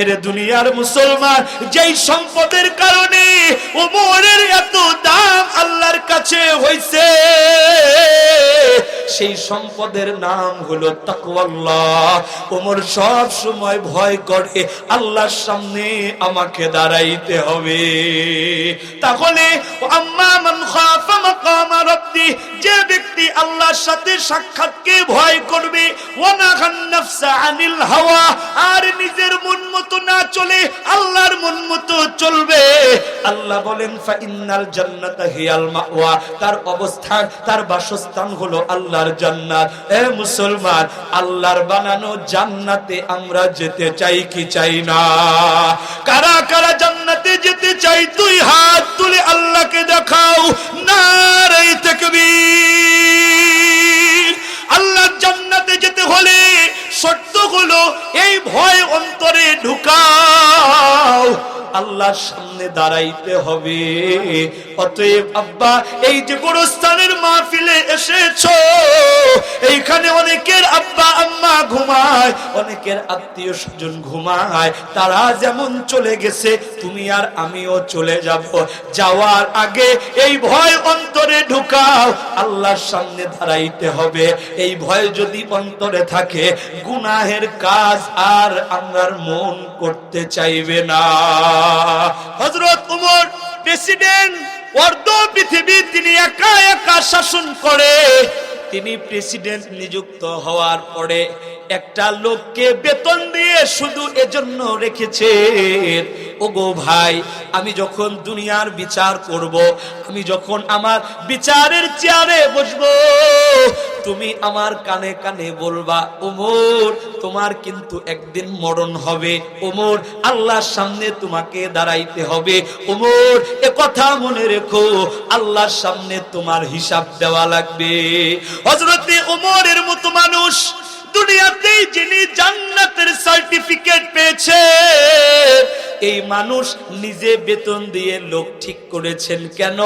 এরে দুনিয়ার মুসলমান, যেই সম্পদের কারণে ওমরের এত দাম আল্লাহর কাছে হইছে, সেই সম্পদের নাম হলো তাকওয়াল্লাহ। ওমর সব সময় ভয় করে, আল্লাহর সামনে আমাকে দাঁড়াইতে হবে। তাহলে আম্মা মান খাফা মাকামা রাব্বি, যে ব্যক্তি আল্লাহর সাথে সাক্ষাৎকে ভয় করবে ওয়ানাহান নাফসা আনিল হাওয়া, আর নিজের মন মতো না চলে আল্লাহর মন মতো চলবে। আল্লাহ বলেন ফা ইন্নাল জান্নাতা হিয়াল মাওয়া। তার অবস্থান, তার বাসস্থান হলো আল্লাহর জান্নাত। এ মুসলমান, আল্লাহর বানানো জান্নাতে আমরা যেতে চাই কি চাই না? কারা কারা জান্নাতে যেতে চাই? তুই হাত তুলে আল্লাহকে দেখাও। নারাই তাকবীর। আল্লাহ জান্নাতে যেতে হলে শর্ত এই ভয় অন্তরে ঢুকাও। আল্লাহর সামনে দাঁড়াইতে হবে। অতএব আব্বা, এই যে গোরস্থানের মাহফিলে এসেছ, এইখানে অনেকের আব্বা, আম্মা ঘুমায়, অনেকের আত্মীয় স্বজন ঘুমায়, তারা যেমন চলে গেছে, তুমি আর আমিও চলে যাব। যাওয়ার আগে এই ভয় অন্তরে ঢুকাও, আল্লাহর সামনে দাঁড়াইতে হবে। এই ভয় যদি অন্তরে থাকে, গুনাহের কাজ আর আমরার মন করতে চাইবে না। হযরত উমর প্রেসিডেন্ট অর্ধ পৃথিবী তিনি একা একা শাসন করে। তিনি প্রেসিডেন্ট নিযুক্ত হওয়ার পরে একটা লোককে বেতন দিয়ে শুধু এজন্য রেখেছে ওগো ভাই, আমি যখন দুনিয়ার বিচার করব, আমি যখন আমার বিচারের চেয়ারে বসবো তুমি আমার কানে কানে বলবা ওমর তোমার কিন্তু একদিন মরণ হবে। ওমর আল্লাহর সামনে তোমাকে দাঁড়াইতে হবে। ওমর এ কথা মনে রেখো, আল্লাহর সামনে তোমার হিসাব দেওয়া লাগবে। হজরতে ওমরের মতো মানুষ দুনিয়াতেই যিনি জান্নাতের সার্টিফিকেট পেয়েছে এই মানুষ নিজে বেতন দিয়ে লোক ঠিক করেছেন কেন?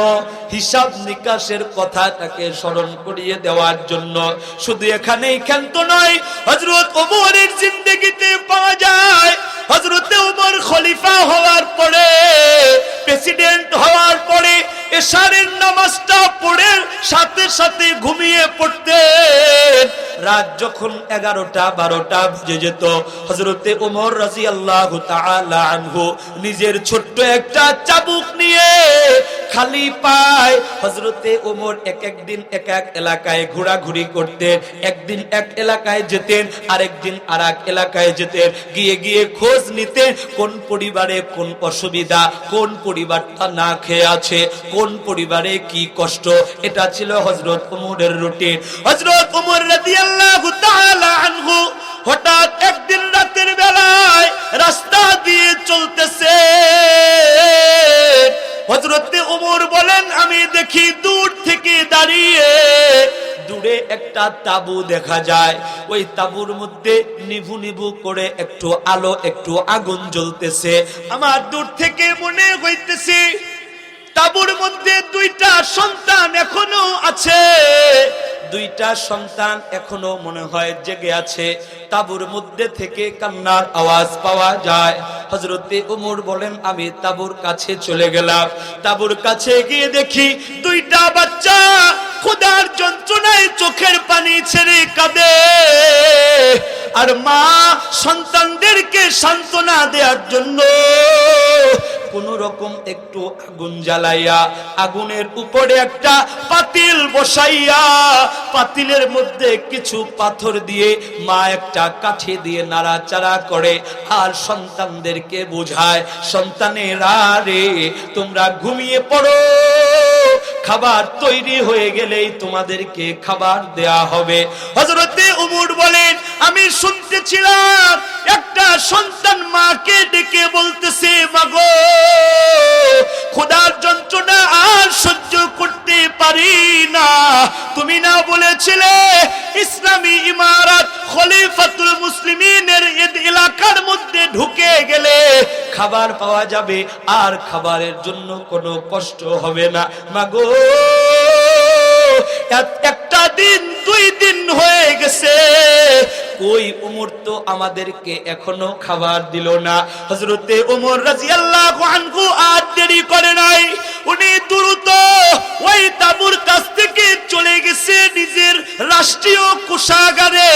হিসাব নিকাশের কথা তাকে স্মরণ করিয়ে দেওয়ার জন্য। শুধু এখানেই ক্ষান্ত নয় হজরত ওমরের জিন্দগিতে পাওয়া যায়। হজরতে ওমর খলিফা হওয়ার পরে, প্রেসিডেন্ট হওয়ার পরে এশারের নামাজটা পড়ে সাথে সাথে ঘুমিয়ে পড়তেন। রাত যখন এগারোটা, বারোটা বেজে যেত হজরতে ওমর রাজি আল্লাহ নিজের ছোট্ট একটা চাবুক নিয়ে খালি পায়। হজরতে ওমর এক একদিন এক এক এলাকায় ঘোরাঘুরি করতেন। একদিন এক এলাকায় যেতেন, আরেকদিন আর এক এলাকায় যেতেন। গিয়ে গিয়ে খোঁজ নিতেন কোন পরিবারে কোন অসুবিধা, কোন পরিবারটা না খেয়ে আছে, কোন পরিবারে কি কষ্ট। এটা ছিল হজরত উমরের রুটিন। হজরত উমর রাদিয়াল্লাহু তাআলা হঠাৎ একদিন রাতের বেলায় রাস্তা দিয়ে চলতেছে। হজরতে ওমর বলেন, আমি দেখি দূর থেকে দাঁড়িয়ে দূরে একটা তাবু দেখা যায়। ওই তাবুর মধ্যে নিভু নিভু করে একটু আলো, একটু আগুন জ্বলতেছে। আমার দূর থেকে মনে হইতেছে, তাবুর মধ্যে দুইটা সন্তান এখনও আছে। দুইটা সন্তান এখনও মনে হয় জেগে আছে। তাবুর মধ্যে থেকে কান্নার আওয়াজ পাওয়া যায়। হজরতে উমর বলেন, আমি তাবুর কাছে চলে গেলাম। তাবুর কাছে গিয়ে দেখি দুইটা বাচ্চা খোদার যন্ত্রণায় চোখের পানি ছেড়ে কাঁদে। আর মা সন্তানদেরকে সান্ত্বনা দেওয়ার জন্য কোন রকম একটু আগুন জ্বালাইয়া, আগুনের উপরে একটা পাতিল বসাইয়া, পাতিলের মধ্যে কিছু পাথর দিয়ে মা একটা কাঠি দিয়ে নাড়াচাড়া করে আর সন্তানদেরকে বোঝায়, সন্তানেরা রে, তোমরা ঘুমিয়ে পড়ো। খাবার তৈরি হয়ে গেলেই তোমাদেরকে খাবার দেয়া হবে। হজরতে উমর বলেন, আমি শুনতেছিলাম একটা সন্তান মাকে ডেকে বলতেছে, মাগো খোদার যন্ত্রণা আর সহ্য করতে পারি না। তুমি না বলেছিলে, ইসলামী ইমারত খলিফাতুল মুসলিমিনের এলাকার মধ্যে ঢুকে গেলে খাবার পাওয়া যাবে, আর খাবারের জন্য কোনো কষ্ট হবে না। মাগো একটা দিন, দুই দিন হয়ে গেছে। ওই উমর তো আমাদেরকে এখনও খাবার দিল না। হজরতে উমর রাজিয়াল্লাহু আনহু আর দেরি করে নাই। উনি দ্রুত ওই তাবুর কাছ থেকে চলে গেছে নিজের রাষ্ট্রীয় কোষাগারে।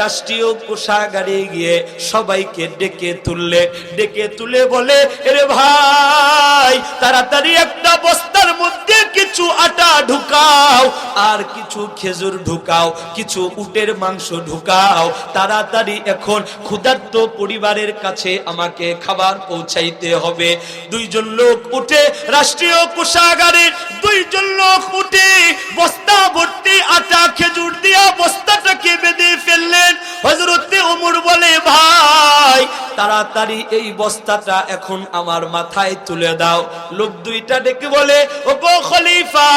রাষ্ট্রীয় কোষাগারে গিয়ে সবাইকে ডেকে তুললে, ডেকে তুলে বলে, এরে ভাই, তাড়াতাড়ি একটা বস্তার মধ্যে কিছু আটা ঢুকাও, আর কিছু খেজুর ঢুকাও, কিছু উটের মাংস ঢুকাও। তাড়াতাড়ি এখন ক্ষুধার্ত পরিবারের কাছে আমাকে খাবার পৌঁছাইতে হবে। দুইজন লোক উঠে রাষ্ট্রীয় কোষাগারে দুইজন লোক উঠে বস্তা ভর্তি আটা, খেজুর দিয়া বস্তাটাকে বেঁধে ফেললেন। হজরতে ওমর বলে, ভাই তাড়াতাড়ি এই বস্তাটা এখন আমার মাথায় তুলে দাও। লোক দুইটা ডেকে বলে ও গো খলিফা,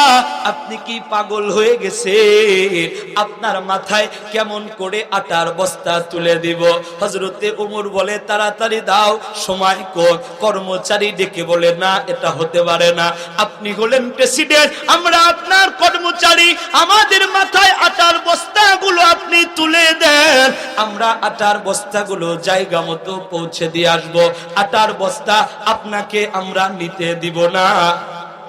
আপনি কি পাগল হয়ে গেছে আপনার মাথায় কেমন করে আটার বস্তা তুলে দিব? হজরতে ওমর বলে, তাড়াতাড়ি দাও, সময় কর কর্মচারী ডেকে বলে, না, এটা হতে পারে না। আপনি হলেন প্রেসিডেন্ট, আমরা আপনার কর্মচারী। আমাদের মাথায় আটার বস্তাগুলো আপনি তুলে দেন। আমরা আটার বস্তাগুলো জায়গা মতো পৌঁছে দিয়ে আসব। আটার বস্তা আপনাকে আমরা নিতে দিব না।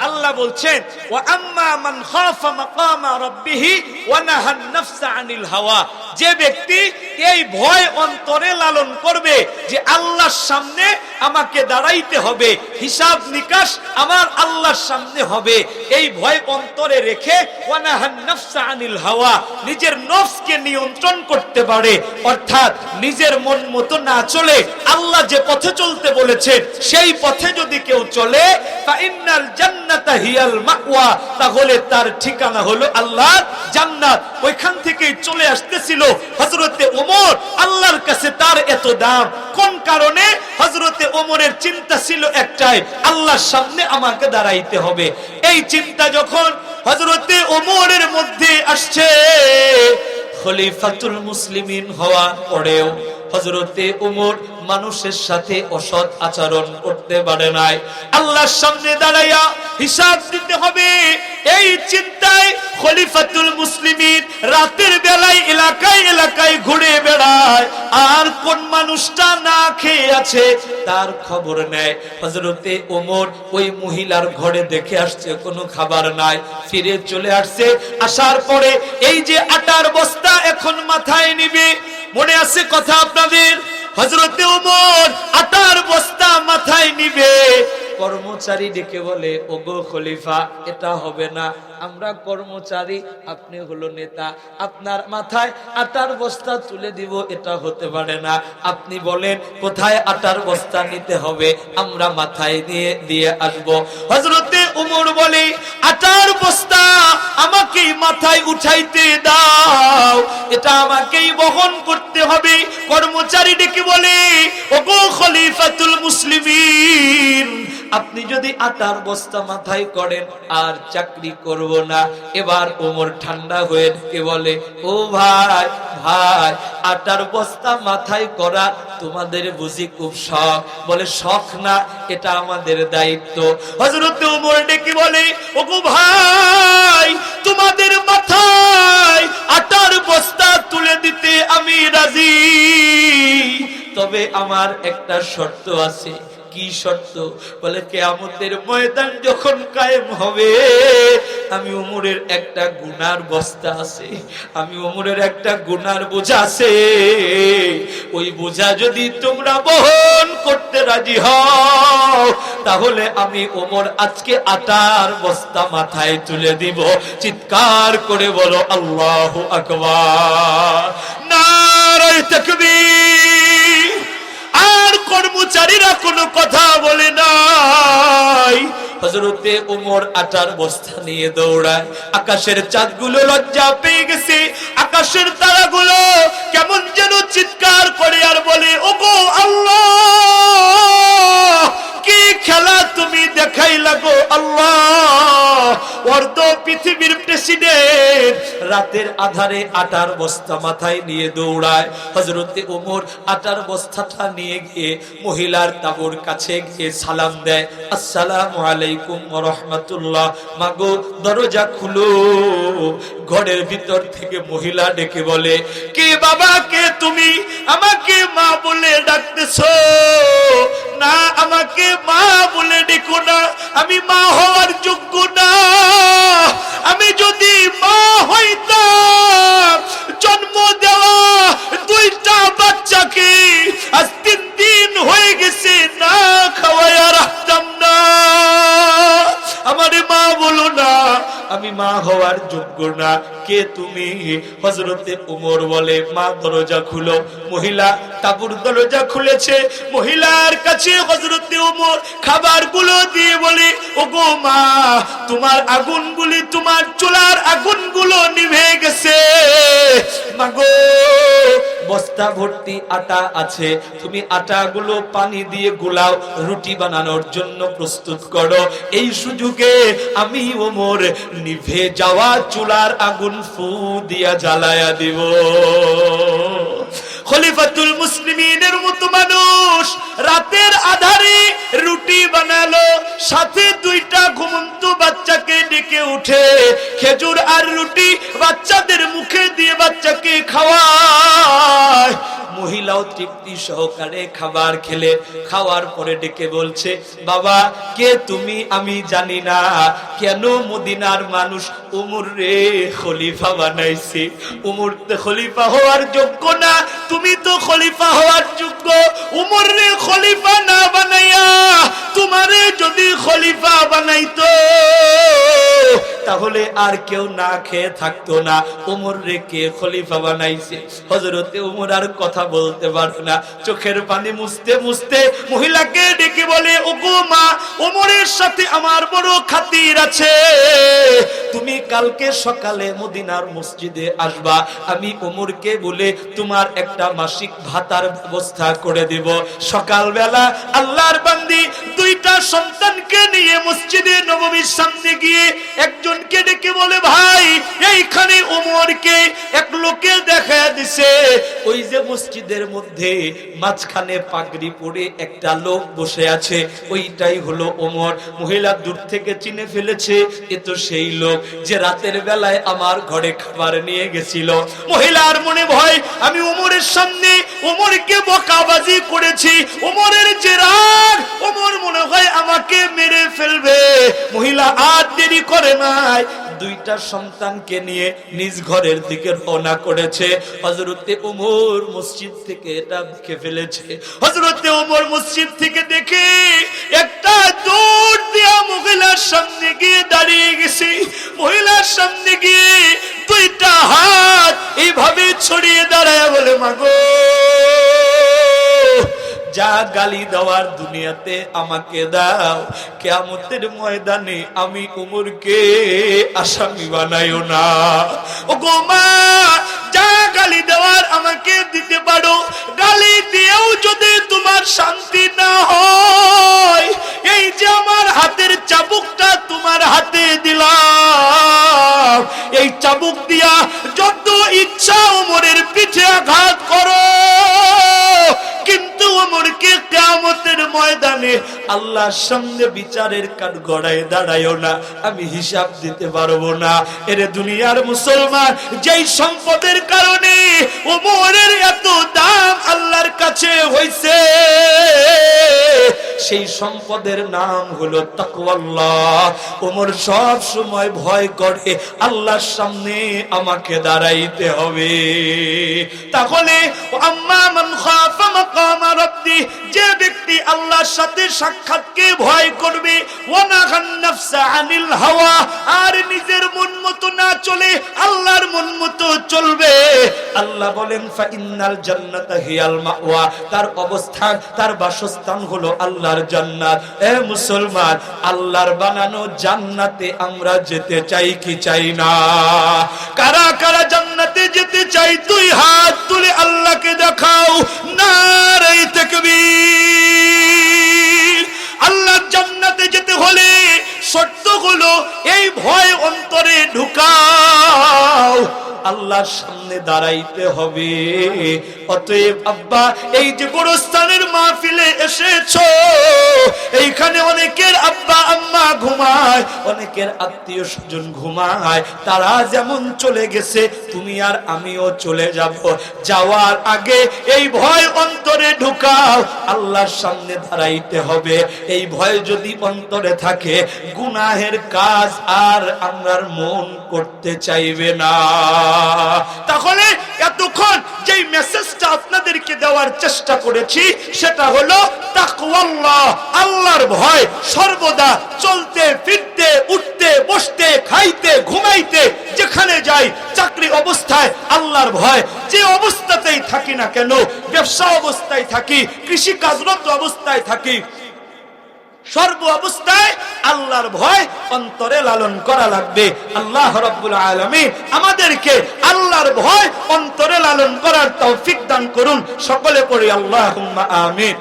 আল্লাহ বলছেন, ওয়া আম্মা মান খাফা মাকামা রাব্বিহি ওয়া নাহান নাফসা আনিল হাওয়া। যে ব্যক্তি এই ভয় অন্তরে লালন করবে যে আল্লাহর সামনে আমাকে দাঁড়াইতে হবে, হিসাব নিকাশ আমার আল্লাহর সামনে হবে, এই ভয় অন্তরে রেখে আনিল হাওয়া, নিজের নফসকে নিয়ন্ত্রণ করতে পারে, অর্থাৎ নিজের মন মতো না চলে, আল্লাহ যে পথে চলতে বলেছেন, সেই পথে যদি কেউ চলে তাহলে তার ঠিকানা হলো আল্লাহ জান্নাত। ওইখান থেকেই চলে আসতেছিল হযরতে ওমর, আল্লাহর কাছে তার এত দাম। কোন কারণে? হযরতে ওমরের চিন্তা ছিল একটাই, আল্লাহর সামনে আমাকে দাঁড়াইতে হবে। এই চিন্তা যখন হযরতে ওমরের মধ্যে আসছে, খলিফাতুল মুসলিমিন হওয়ার পরেও হজরতে উমর মানুষের সাথে অসৎ আচরণ করতে পারে নাই। আল্লাহর সামনে দাঁড়াইয়া হিসাব দিতে হবে। এই চিন্তায় খলিফাতুল মুসলিমিন রাতের বেলায় এলাকায় এলাকায় ঘুরে বেড়ায় আর কোন মানুষটা না খেয়ে আছে, তার খবর নেয়। হজরতে ওমর ওই মহিলার ঘরে দেখে আসছে, কোনো খাবার নাই। ফিরে চলে আসছে। আসার পরে এই যে আটার বস্তা এখন মাথায় নিবে, মনে আছে কথা আপনাদের? হজরতে ওমর আটার বস্তা মাথায় নিবে। কর্মচারী ডেকে বলে, ওগো খলিফা, এটা হবে না। আমরা কর্মচারী, আপনি হলো নেতা। আপনার মাথায় আটার বস্তা তুলে দিব, এটা হতে পারে না। আপনি বলেন, কোথায় আটার বস্তা নিতে হবে? আমরা মাথায় দিয়ে দিয়ে আসব। হজরতে উমর বলে, আটার বস্তা আমাকেই মাথায় উঠাইতে দাও। এটা আমাকেই বহন করতে হবে। কর্মচারী ডেকে বলে, ওগো খলিফাতুল মুসলিমিন, আপনি যদি আটার বস্তা মাথায় করেন, আর চাকরি করব না। এবার ওমর ঠান্ডা হয়ে ঢুকে বলে, ও ভাই ভাই, আটার বস্তা মাথায় করা তোমাদের বুঝি খুব শখ? বলে, শখ না, এটা আমাদের দায়িত্ব। হজরত ওমর ডেকে বলে ও ভাই, তোমাদের মাথায় আটার বস্তা তুলে দিতে আমি রাজি। তবে আমার একটা শর্ত আছে। কি শর্ত? বলে, কেয়ামতের ময়দান যখন কায়েম হবে, আমি উমরের একটা গুনার বস্তা আছে, আমি উমরের একটা গুনার বোঝা আছে। ওই বোঝা যদি তোমরা বহন করতে রাজি হও, তাহলে আমি ওমর আজকে আটার বস্তা মাথায় তুলে দিব। চিৎকার করে বলো, আল্লাহ আকবার। নারায় তাকবীর। কর্মচারীরা কোনো কথা বলে নাই। হজরতে উমর আটার বস্তা নিয়ে দৌড়ায়। আকাশের চাঁদগুলো লজ্জা পেয়ে গেছে। আকাশের তারাগুলো কেমন যেন চিৎকার করে আর বলে, ওগো আল্লাহ! খেলা তুমি দেখাই লাগো আল্লাহ। অর্ধ পৃথিবীর প্রেসিডেন্ট রাতের আধারে আটার বস্তা মাথায় নিয়ে দৌড়ায়। হজরতে ওমর আটার বস্তাটা নিয়ে গিয়ে মহিলার তাবুর কাছে গিয়ে সালাম দেয়। আসসালামু আলাইকুম রহমতুল্লাহ। মাগো, দরজা খুলো। ঘরের ভিতর থেকে মহিলা ডেকে বলে, কে বাবা, কে তুমি? আমাকে মা বলে ডাকতেছো। না, আমাকে মা বলে ডেকো না, আমি মা হওয়ার যোগ্য না। আমি যদি মা হইতাম, জন্ম দেওয়া দুইটা বাচ্চাকে আজ তিন দিন হয়ে গেছে, না খাওয়াইয়া রাখতাম না। আমার মা বলো না, আমি মা হওয়ার যোগ্য না। কে তুমি? হজরতে উমর বলে, মা দরজা খুলো। মহিলা তাবুর দরজা খুলেছে। মহিলার কাছে হজরতে উমর খাবারগুলো দিয়ে বলে, ওগো মা, তোমার আগুন গুলি তোমার চুলার আগুনগুলো নিভে গেছে। মাগো, বস্তা ভর্তি আটা আছে। তুমি আটাগুলো পানি দিয়ে গোলাও। রুটি বানানোর জন্য প্রস্তুত করো। এই সুযোগে আমি ওমর নিভে যাওয়া চুলার আগুন ফু দিয়া জ্বালায়া দিব। খলিফাতুল মুসলিমিনের মতো মানুষ রাতের আধারে রুটি বানালো, সাথে দুইটা ঘুমন্ত বাচ্চাকে ডেকে উঠে খেজুর আর রুটি বাচ্চাদের মুখে দিয়ে বাচ্চাকে খাওয়ায়। মহিলাও তৃপ্তি সহকারে খাবার খেলে, খাওয়ার পরে ডেকে বলছে, বাবা, কে তুমি আমি জানি না। কেন মদিনার মানুষ উমর রে খলিফা বানাইছে? উমর খলিফা হওয়ার যোগ্য না, তুমি তো খলিফা হওয়ার যোগ্য। উমর রে খলিফা না বানাইয়া তোমারে যদি খলিফা বানাইতো তাহলে আর কেউ না খেয়ে থাকতো না। উমর রে কে খলিফা বানাইছে? হজরতে উমর আর কথা বলতে পারে না। চোখের পানি মুছতে মুছতে মহিলাকে ডেকে বলে, ওগো মা, উমরের সাথে আমার বড় খাতির আছে। তুমি কালকে সকালে মদিনার মসজিদে আসবা, আমি উমরকে বলে তোমার একটা মাসিক ভাতার ব্যবস্থা করে দেব। সকালবেলা আল্লাহর বান্দি দুইটা সন্তানকে নিয়ে মসজিদে নবমীর সামনে গিয়ে একজনকে ডেকে বলে, ভাই, এইখানে উমরকে এক লোকে দেখা দিছে। ওই যে মসজিদের মধ্যে মাঝখানে পাগড়ি পরে একটা লোক বসে আছে, ওইটাই হলো ওমর। মহিলা দূর থেকে চিনে ফেলেছে, এ তো সেই লোক। যে রাতের বেলায় আমার ঘরে খাবার নিয়ে গেছিল। মহিলার মনে ভয়, আমি উমরের সামনে উমরকে বকাবাজি করেছি। উমরের যে রাগ, উমর মনে হয় আমাকে মেরে ফেলবে। মহিলা আর দেরি করে নাই। দুইটা সন্তানকে নিয়ে নিজ ঘরের দিকে রওনা করেছে। হজরতে উমর মসজিদ থেকে এটা দেখে ফেলেছে। হজরতে উমর মসজিদ থেকে দেখে একটা দৌড় দেয়া মহিলার দাঁড়িয়ে গেছে। মহিলার সামনে গিয়ে দুইটা হাত এইভাবে ছড়িয়ে দাঁড়ায় বলে, মাগো, যা গালি দেওয়ার দুনিয়াতে আমাকে দাও। কেয়ামতের ময়দানে আমি উমরকে আসামি বানাইও না। ও গো মা, যা গালি দেওয়ার আমাকে দিতে পারো, গালি দিয়েও যদি তোমার শান্তি না হয়, এই যে আমার হাতের চাবুকটা চাবুক দিয়া যত ইচ্ছা উমরের পিঠে আঘাত ময়দানে আল্লাহর সামনে বিচারের কাঠ গড়ায় দাঁড়ায়ও না, আমি হিসাব দিতে পারব না। এর দুনিয়ার মুসলমান, যেই সম্পদের কারণে ওমরের এত দাম আল্লাহর কাছে হইছে, সেই সম্পদের নাম হলো তাকওয়াল্লাহ। ওমর সব সময় ভয় করে, আল্লাহর সামনে আমাকে দাঁড়াইতে হবে। তাহলে আম্মা মান খাফা মাকাম রাব্বি, যে ব্যক্তি আল্লাহর সাথে সাক্ষাৎকে ভয় করবে? আর নিজের মন মতো না চলে আল্লাহর মন মতো চলবে। আল্লাহ বলেন হিয়াল মাওয়া। তার অবস্থান, তার বাসস্থান হলো আল্লাহর জান্নাত। এ মুসলমান, আল্লাহর বানানো জান্নাতে আমরা যেতে চাই কি চাই না? কারা কারা জান্নাতে যেতে চাই? তুই হাত তুলে আল্লাহকে দেখাও। নারাই তাকবীর। আল্লাহ জান্নাতে যেতে হলে শর্ত এই ভয় অন্তরে ঢুকাও। আল্লাহর সামনে দাঁড়াইতে হবে। অতএব আব্বা, এই যে গোরস্থানের মাহফিলে এসেছ, এইখানে অনেকের আব্বা, আম্মা ঘুমায়, অনেকের আত্মীয় স্বজন ঘুমায়, তারা যেমন চলে গেছে, তুমি আর আমিও চলে যাব। যাওয়ার আগে এই ভয় অন্তরে ঢুকাও, আল্লাহর সামনে দাঁড়াইতে হবে। এই ভয় যদি অন্তরে থাকে, গুনাহের কাজ আর আমরার মন করতে চাইবে না। তাহলে এতক্ষণ যেই মেসেজটা আপনাদেরকে দেওয়ার চেষ্টা করেছি, সেটা হলো, তাকওয়াল্লাহ, আল্লাহর ভয়, সর্বদা চলতে, ফিরতে, উঠতে, বসতে, খাইতে, ঘুমাইতে, যেখানে যাই, চাকরি অবস্থায়, আল্লাহর ভয়। যে অবস্থাতেই থাকি না কেন, ব্যবসা অবস্থায় থাকি কৃষি কাজরত অবস্থায় থাকি সর্ব অবস্থায় আল্লাহর ভয় অন্তরে লালন করা লাগবে। আল্লাহ রব্বুল আলমী আমাদেরকে আল্লাহর ভয় অন্তরে লালন করার তৌফিক দান করুন। সকলে পড়ি আল্লাহ আমিন।